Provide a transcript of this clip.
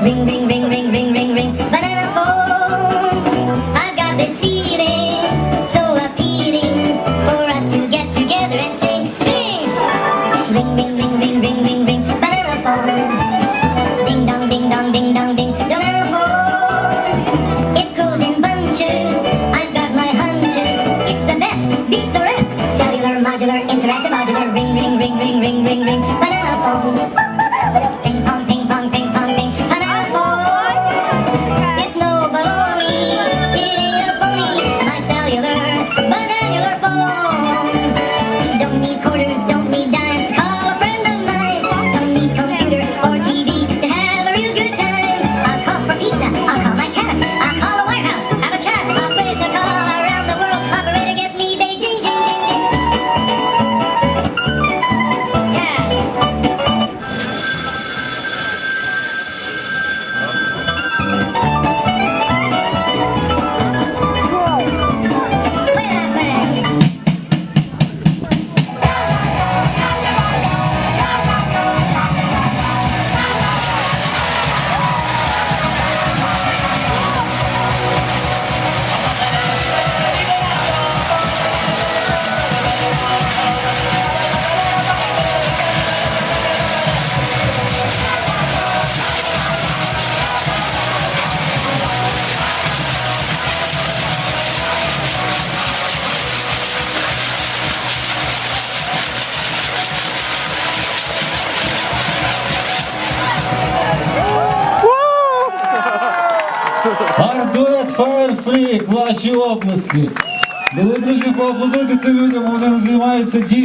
Ring, ring, ring, ring, ring, ring, ring. Banana phone. I've got this feeling so appealing for us to get together and sing, sing. Ring, ring, ring, ring, ring, ring, ring. Banana phone. Ding dong, ding dong, ding dong, ding. Banana phone. It grows in bunches. I've got my hunches. It's the best, beats the rest. Cellular, modular, interactive, modular. Ring, ring, ring, ring, ring, ring, ring. Banana phone. Ардует Фаєрфрік, ваші оплески. Були друзі, поаплодуйте цим людям, вони займаються дійсно.